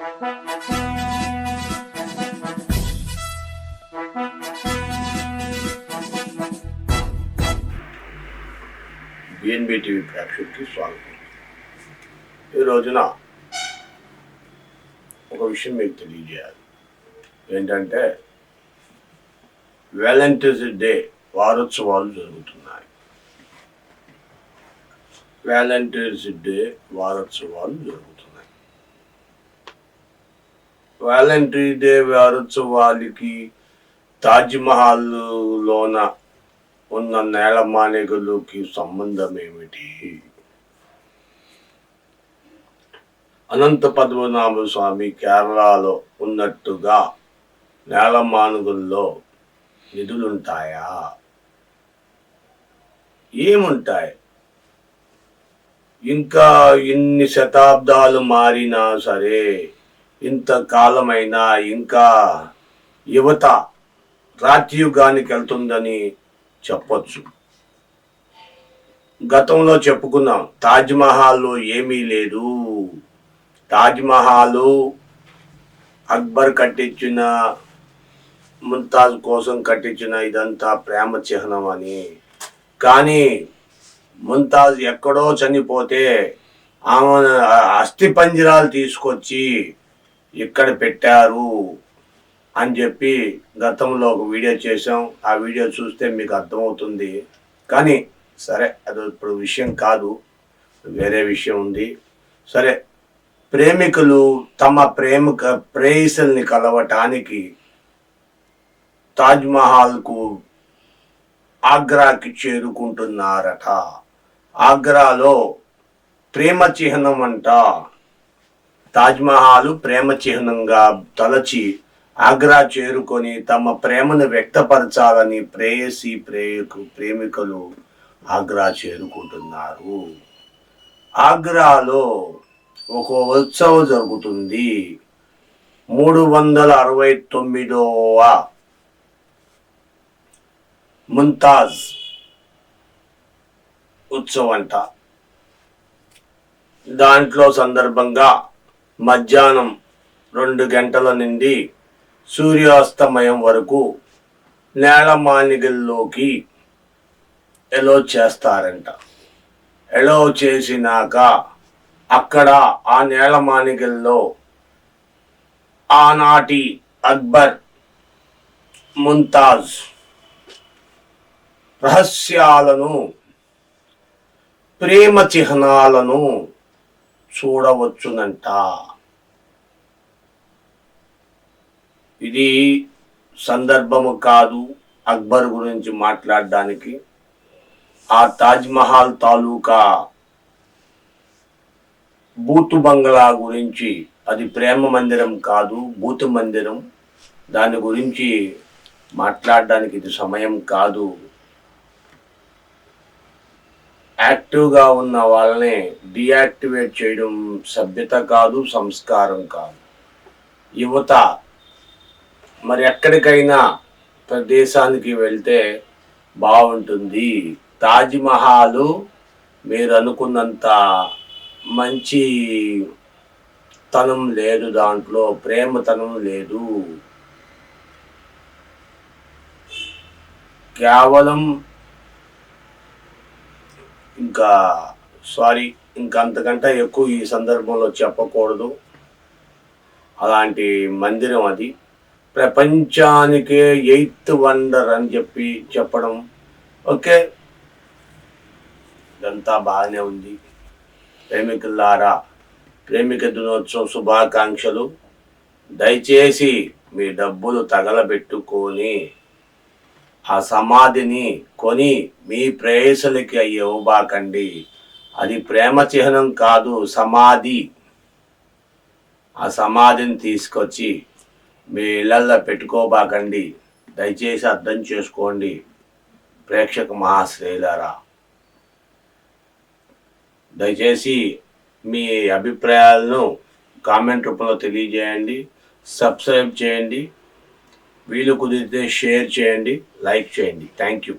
BNB TV ప్రేక్షకులకి స్వాగతం. ఈ రోజున ఒక విషయం మీకు తెలియజేయాలి. ఏంటంటే వ్యాలంటైన్స్ డే వారోత్సవాలు జరుగుతున్నాయి. వ్యాలంటైన్స్ డే వారోత్సవాలు జరుగుతున్నాయి. వ్యాలంటైన్ డే వారోత్సవాలకి తాజ్మహల్లోన ఉన్న నేల మానిగలుకి సంబంధం ఏమిటి అనంత పద్మనాభ స్వామి కేరళలో ఉన్నట్టుగా నేల మానుగుల్లో నిధులుంటాయా? ఏముంటాయి? ఇంకా ఇన్ని శతాబ్దాలు మారినా సరే ఇంతకాలమైనా ఇంకా యువత రాత్రియుగానికి వెళ్తుందని చెప్పొచ్చు. గతంలో చెప్పుకున్నాం తాజ్ మహల్లో ఏమీ లేదు. తాజ్ మహల్ అక్బర్ కట్టించిన ముంతాజ్ కోసం కట్టించిన ఇదంతా ప్రేమ చిహ్నం అని. కానీ ముంతాజ్ ఎక్కడో చనిపోతే ఆమె అస్థి పంజరాలు తీసుకొచ్చి ఇక్కడ పెట్టారు అని చెప్పి గతంలో ఒక వీడియో చేసాం ఆ వీడియో చూస్తే మీకు అర్థమవుతుంది. కానీ సరే అది ఇప్పుడు విషయం కాదు. వేరే విషయం ఉంది. సరే ప్రేమికులు తమ ప్రేమిక ప్రేయసుల్ని కలవటానికి తాజ్మహల్కు ఆగ్రాకి చేరుకుంటున్నారట. ఆగ్రాలో ప్రేమ చిహ్నం అంట. తాజ్ మహల్ ప్రేమ చిహ్నంగా తలచి ఆగ్రా చేరుకొని తమ ప్రేమను వ్యక్తపరచాలని ప్రేయసి ప్రేయకు ప్రేమికులు ఆగ్రా చేరుకుంటున్నారు. ఆగ్రాలో ఒక ఉత్సవం జరుగుతుంది. మూడు వందల అరవై తొమ్మిదవ ముంతాజ్ ఉత్సవం అంట దాంట్లో సందర్భంగా మధ్యాహ్నం రెండు గంటల నుండి సూర్యాస్తమయం వరకు నేలమానిగల్లోకి ఎలో చేస్తారంట. ఎలో చేసినాక అక్కడ ఆ నేలమానిగల్లో ఆనాటి అక్బర్ ముంతాజ్ రహస్యాలను ప్రేమ చిహ్నాలను చూడవచ్చునంట. ఇది సందర్భము కాదు అక్బర్ గురించి మాట్లాడడానికి. ఆ తాజ్ మహల్ తాలూకా బూతు బంగ్లా గురించి అది ప్రేమ మందిరం కాదు బూతు మందిరం. దాని గురించి మాట్లాడడానికి ఇది సమయం కాదు. యాక్టివ్గా ఉన్న వాళ్ళని డియాక్టివేట్ చేయడం సభ్యత కాదు సంస్కారం కాదు. యువత మరి ఎక్కడికైనా ప్రదేశానికి వెళ్తే బాగుంటుంది. తాజ్మహల్ మీరు అనుకున్నంత మంచి తనం లేదు దాంట్లో ప్రేమతనం లేదు. కేవలం ఇంకా సారీ ఇంకా అంతకంటే ఎక్కువ ఈ సందర్భంలో చెప్పకూడదు. అలాంటి మందిరం అది. ప్రపంచానికే ఎయిత్ వండర్ అని చెప్పి చెప్పడం. ఓకే? ఇదంతా బాగానే ఉంది. ప్రేమికులారా ప్రేమిక దినోత్సవం శుభాకాంక్షలు. దయచేసి మీ డబ్బులు తగలబెట్టుకొని ఆ సమాధిని కొని మీ ప్రేయసులకి ఇవ్వబాకండి అది ప్రేమ చిహ్నం కాదు సమాధి. ఆ సమాధిని తీసుకొచ్చి మీ ఇళ్ళల్లో పెట్టుకోబాకండి. దయచేసి అర్థం చేసుకోండి ప్రేక్షక మహాశ్రేయులారా. దయచేసి మీ అభిప్రాయాలను కామెంట్ రూపంలో తెలియజేయండి సబ్స్క్రైబ్ చేయండి. వీలు కుదిరితే షేర్ చేయండి లైక్ చేయండి. Thank you